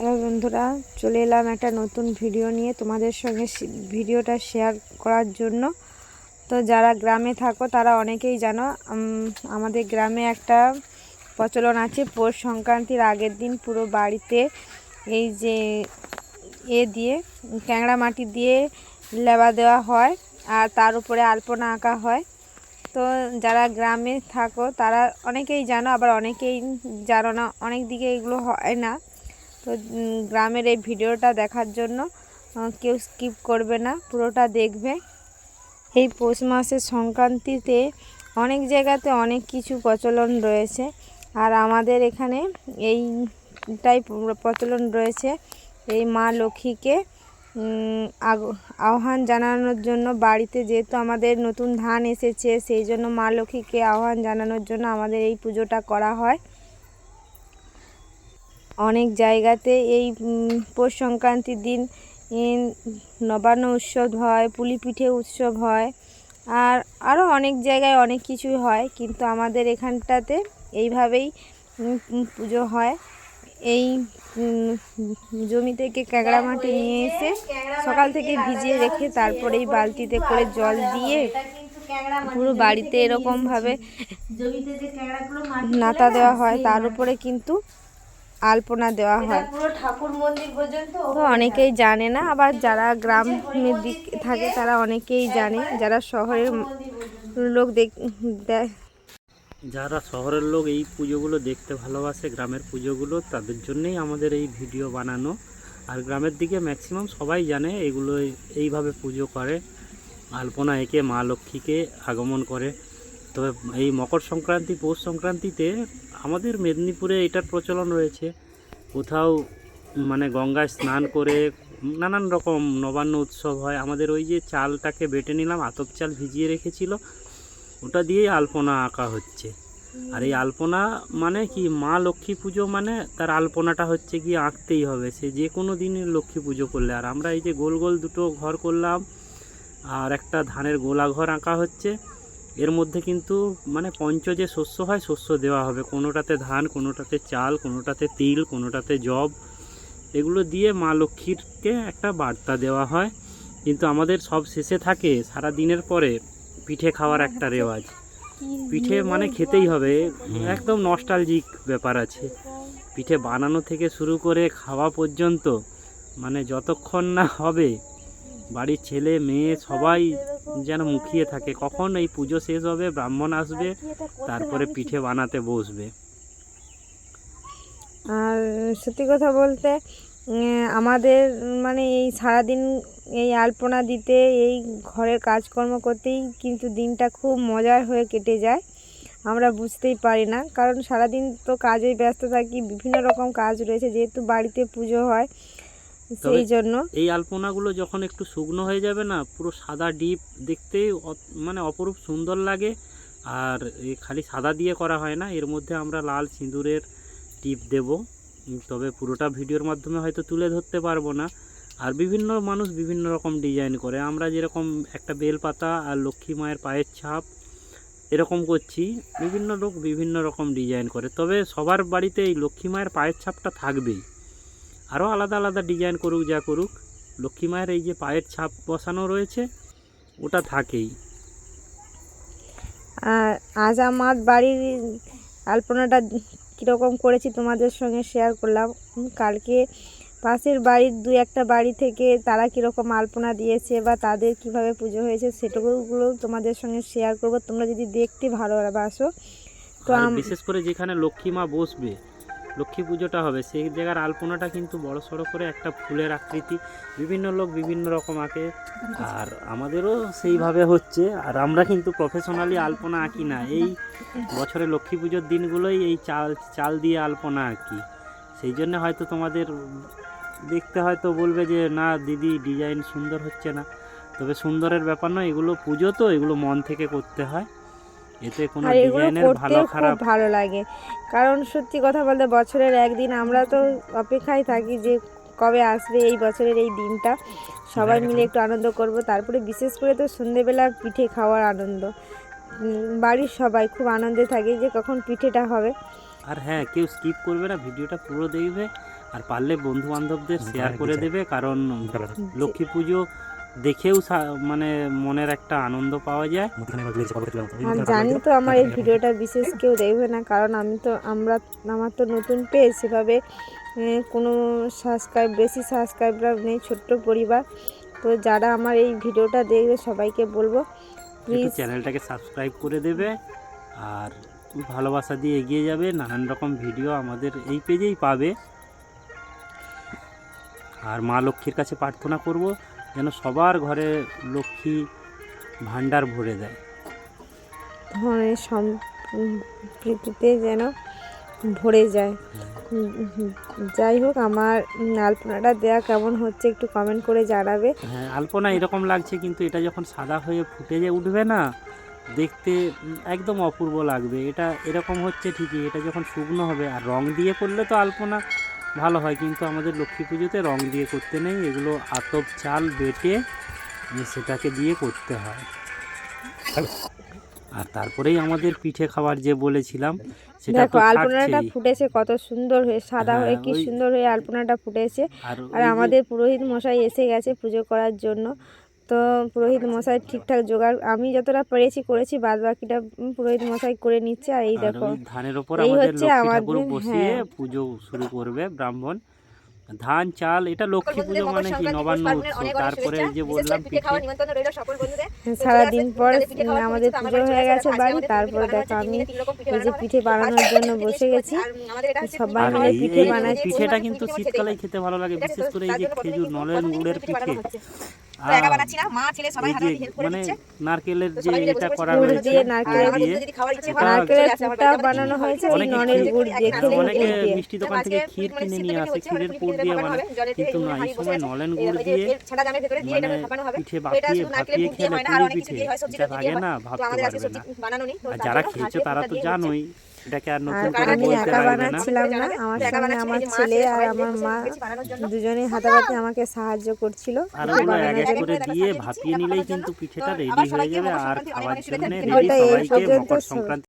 Hello বন্ধুরা, চলে এলাম একটা নতুন ভিডিও নিয়ে তোমাদের সঙ্গে ভিডিওটা শেয়ার করার জন্য। তো যারা গ্রামে থাকো, তারা অনেকেই জানো আমাদের গ্রামে একটা প্রচলন আছে। পৌষ সংক্রান্তির আগের দিন পুরো বাড়িতে এই যে এ দিয়ে ক্যাংড়া মাটি দিয়ে লেবা দেওয়া হয় আর তার উপরে আলপনা আঁকা হয়। তো যারা গ্রামে থাকো, তারা অনেকেই জানো, আবার অনেকেই জানো না, অনেক দিকে এগুলো হয় না। তো গ্রামের এই ভিডিওটা দেখার জন্য কেউ স্কিপ করবে না, পুরোটা দেখবে। এই পৌষ মাসের সংক্রান্তিতে অনেক জায়গাতে অনেক কিছু প্রচলন রয়েছে। আর আমাদের এখানে এইটাই প্রচলন রয়েছে, এই মা লক্ষ্মীকে আহ্বান জানানোর জন্য বাড়িতে যেহেতু আমাদের নতুন ধান এসেছে, সেই জন্য মা লক্ষ্মীকে আহ্বান জানানোর জন্য আমাদের এই পুজোটা করা হয়। অনেক জায়গাতে এই পৌষ সংক্রান্তির দিন নবান্ন উৎসব হয় পুলি পিঠে উৎসব হয় আর আরও অনেক জায়গায় অনেক কিছুই হয় কিন্তু আমাদের এখানটাতে এইভাবেই পুজো হয়। এই জমি থেকে ক্যাংড়া মাটি নিয়ে এসে সকাল থেকে ভিজিয়ে রেখে তারপরে এই বালতিতে করে জল দিয়ে পুরো বাড়িতে এরকমভাবে জমিতে যে ক্যাংড়াগুলো নাতা দেওয়া হয় তার উপরে কিন্তু আলপনা দেওয়া হয়। ঠাকুর মন্দির পর্যন্ত? অনেকেই জানে না আবার যারা গ্রামের দিক থাকে তারা অনেকেই জানে যারা শহরের লোক দেখ দে- যারা শহরের লোক এই পুজোগুলো দেখতে ভালোবাসে গ্রামের পুজোগুলো তাদের জন্যই আমাদের এই ভিডিও বানানো। আর গ্রামের দিকে ম্যাক্সিমাম সবাই জানে এগুলো এইভাবে পুজো করে। আলপনা এঁকে মা লক্ষ্মীকে আগমন করে। তবে এই মকর সংক্রান্তি পৌষ সংক্রান্তিতে আমাদের মেদিনীপুরে এটার প্রচলন রয়েছে। কোথাও মানে গঙ্গায় স্নান করে নানান রকম নবান্ন উৎসব হয়। আমাদের ওই যে চালটাকে বেটে নিলাম, আতপ চাল ভিজিয়ে রেখেছিল। ওটা দিয়েই আলপনা আঁকা হচ্ছে। আর এই আলপনা মানে কি, মা লক্ষ্মী পুজো মানে তার আলপনাটা হচ্ছে কি আঁকতেই হবে। সে যে কোনো দিনই লক্ষ্মী পুজো করলে। আর আমরা এই যে গোল গোল দুটো ঘর করলাম, আর একটা ধানের গোলা ঘর আঁকা হচ্ছে। এর মধ্যে কিন্তু মানে পঞ্চ যে শস্য হয়, শস্য দেওয়া হবে। কোনোটাতে ধান, কোনোটাতে চাল, কোনোটাতে তিল, কোনোটাতে জব এগুলো দিয়ে মা লক্ষ্মীরকে একটা বার্তা দেওয়া হয়। কিন্তু আমাদের সব শেষে থাকে সারা দিনের পরে পিঠে খাওয়ার একটা রেওয়াজ। পিঠে মানে খেতেই হবে। একদম নস্টালজিক ব্যাপার আছে। পিঠে বানানো থেকে শুরু করে খাওয়া পর্যন্ত মানে যতক্ষণ না হবে, বাড়ির ছেলে, মেয়ে সবাই যেন মুখিয়ে থাকে। কখন এই পুজো শেষ হবে, ব্রাহ্মণ আসবে, তারপরে পিঠে বানাতে বসবে। আর সত্যি কথা বলতে আমাদের মানে এই সারাদিন এই আলপনা দিতে, এই ঘরের কাজকর্ম করতেই কিন্তু দিনটা খুব মজার হয়ে কেটে যায়। আমরা বুঝতেই পারি না, কারণ সারাদিন তো কাজেই ব্যস্ত থাকি, বিভিন্ন রকম কাজ রয়েছে, যেহেতু বাড়িতে পুজো হয় সেই জন্য। এই আলপনাগুলো যখন একটু শুকনো হয়ে যাবে না পুরো সাদা ডিপ দেখতে মানে অপরূপ সুন্দর লাগে। আর এই খালি সাদা দিয়ে করা হয় না এর মধ্যে আমরা লাল সিঁদুরের টিপ দেব। তবে পুরোটা ভিডিওর মাধ্যমে হয়তো তুলে ধরতে পারব না। আর বিভিন্ন মানুষ বিভিন্ন রকম ডিজাইন করে। আমরা যেরকম একটা বেলপাতা আর লক্ষ্মী মায়ের পায়ের ছাপ এরকম করছি বিভিন্ন লোক বিভিন্ন রকম ডিজাইন করে। তবে সবার বাড়িতে এই লক্ষ্মী মায়ের পায়ের ছাপটা থাকবেই। আরও আলাদা আলাদা ডিজাইন করুক যা করুক লক্ষ্মী মায়ের এই যে পায়ের ছাপ বসানো রয়েছে ওটা থাকেই। আর আজ আমার বাড়ির আলপনাটা কীরকম করেছি তোমাদের সঙ্গে শেয়ার করলাম। কালকে পাশের বাড়ির দু একটা বাড়ি থেকে তারা কীরকম আলপনা দিয়েছে বা তাদের কীভাবে পুজো হয়েছে সেটুকুগুলো তোমাদের সঙ্গে শেয়ার করব। তোমরা যদি দেখতে ভালোবাসো তো বিশেষ করে যেখানে লক্ষ্মী মা বসবে লক্ষ্মী পুজোটা হবে। সেই জায়গার আলপনাটা কিন্তু বড় সড়ো করে একটা ফুলের আকৃতি। বিভিন্ন লোক বিভিন্ন রকম আঁকে। আর আমাদেরও সেইভাবে হচ্ছে। আর আমরা কিন্তু প্রফেশনালি আলপনা আঁকি না। এই বছরে লক্ষ্মী পুজোর দিনগুলোই এই চাল চাল দিয়ে আলপনা আঁকি। সেই জন্য হয়তো তোমাদের দেখতে হয়তো বলবে যে, না দিদি, ডিজাইন সুন্দর হচ্ছে না। তবে সুন্দরের ব্যাপার নয়। এগুলো পুজো তো, এগুলো মন থেকে করতে হয়। এতে কোনো আর এগুলো ডিজাইনের ভালো করতেও খুব খারাপ ভালো লাগে। কারণ সত্যি কথা বলতে বছরের একদিন আমরা তো অপেক্ষায় থাকি যে কবে আসবে এই বছরের এই দিনটা। সবাই মিলে একটু আনন্দ করব। তারপরে বিশেষ করে তো সন্ধেবেলা পিঠে খাওয়ার আনন্দ। বাড়ির সবাই খুব আনন্দে থাকে যে কখন পিঠেটা হবে। আর হ্যাঁ কেউ স্কিপ করবে না ভিডিওটা পুরো দেখবে। আর পারলে বন্ধু বান্ধবদের শেয়ার করে দেবে কারণ লক্ষ্মী পুজো দেখেও সা- মানে মনের একটা আনন্দ পাওয়া যায়। জানি তো আমার এই ভিডিওটা বিশেষ কেউ দেখবে না কারণ আমি তো আমরা আমার তো নতুন পেজ সেভাবে কোনো সাবস্ক্রাইব বেশি সাবস্ক্রাইবার নেই ছোট্ট পরিবার। তো যারা আমার এই ভিডিওটা দেখবে সবাইকে বলব প্লিজ চ্যানেলটাকে সাবস্ক্রাইব করে দেবে আর ভালোবাসা দিয়ে এগিয়ে যাবে নানান রকম ভিডিও আমাদের এই পেজেই পাবে। আর মা লক্ষ্মীর কাছে প্রার্থনা করব যেন সবার ঘরে লক্ষ্মী ভাণ্ডার ভরে দেয়। ধরনের সম্প্রীতিতে যেন ভরে যায়। যাই হোক আমার আলপনাটা দেয়া কেমন হচ্ছে একটু কমেন্ট করে জানাবে। হ্যাঁ আলপনা এরকম লাগছে কিন্তু এটা যখন সাদা হয়ে ফুটে যে উঠবে না দেখতে একদম অপূর্ব লাগবে। এটা এরকম হচ্ছে ঠিকই এটা যখন শুকনো হবে আর রং দিয়ে করলে তো আলপনা ভালো হয় কিন্তু আমাদের লক্ষ্মী পুজোতে রং দিয়ে করতে নেই এগুলো আতপ চাল বেটে সেটাকে দিয়ে করতে হয়। আর তারপরেই আমাদের পিঠে খাবার যে বলেছিলাম সেটা দেখো আলপনাটা ফুটেছে কত সুন্দর হয়ে সাদা হয়ে হ্যাঁ, কি সুন্দর হয়ে আলপনাটা ফুটেছে। আর আমাদের পুরোহিত মশাই এসে গেছে পুজো করার জন্য। তো পুরোহিত মশাই ঠিকঠাক জোগাড় আমি যতটা পেরেছি করেছি বাদ বাকিটা পুরোহিত মশাই করে নিচ্ছে আর এই দেখো। ধানের ওপর এই হচ্ছে আমাদের, বসিয়ে হ্যাঁ। পুজো শুরু করবে ব্রাহ্মণ। ধান চাল এটা লক্ষ্মী পুজো মানে কি? নবান্ন উৎসব। তারপরে এই যে বললাম পিঠে সারাদিন পর আমাদের পুজো হয়ে গেছে বাড়ি তারপর দেখো আমি এই যে পিঠে বানানোর জন্য বসে গেছি। সবাই মিলে পিঠে বানাই পিঠেটা কিন্তু শীতকালেই খেতে ভালো লাগে বিশেষ করে এই যে খেজুর নলেন গুড়ের পিঠে আর একা বানাচ্ছি না মা ছেলে সবাই হাতে হেল্প করে দিচ্ছে। নারকেলের যে এটা করা হয়েছে দিয়ে গুড় নারকেলের আমাদের দিয়ে যদি খাওয়ার ইচ্ছে হয় নারকেলের চলে আসে আমার পুরটা বানানো হয়েছে ওই অনেকে গুড় দিয়ে আর অনেকে মিষ্টি দোকান থেকে ক্ষীর কিনে নিয়ে আসে ক্ষীরের পুর দিয়ে বানায় কিন্তু না এই সময় নলেন গুড় দিয়ে এর ছানা জামের দিয়ে এটাকে হবে। পিঠে বাপিয়ে ভাপিয়ে খেলে না আর পুলি অনেক কিছু পিঠে দিয়ে সবজি এটা টবজি দিয়ে লাগে না ভাবতে পারবে না সবজি বানানো নেই তো আর তার যারা খেয়েছো তারা তো জানোই এটাকে আর নতুন করে আমি বলতে একা না। বানাচ্ছিলাম না আমার সঙ্গে আমার ছেলে আর আমার মা। দুজনেই হাতাহাতি আমাকে সাহায্য করছিল। আর এক এক করে দিয়ে ভাপিয়ে নিলেই কিন্তু পিঠেটা রেডি হয়ে যাবে আর খাওয়ার জন্য রেডি সবাইকে মকর সংক্রান্তি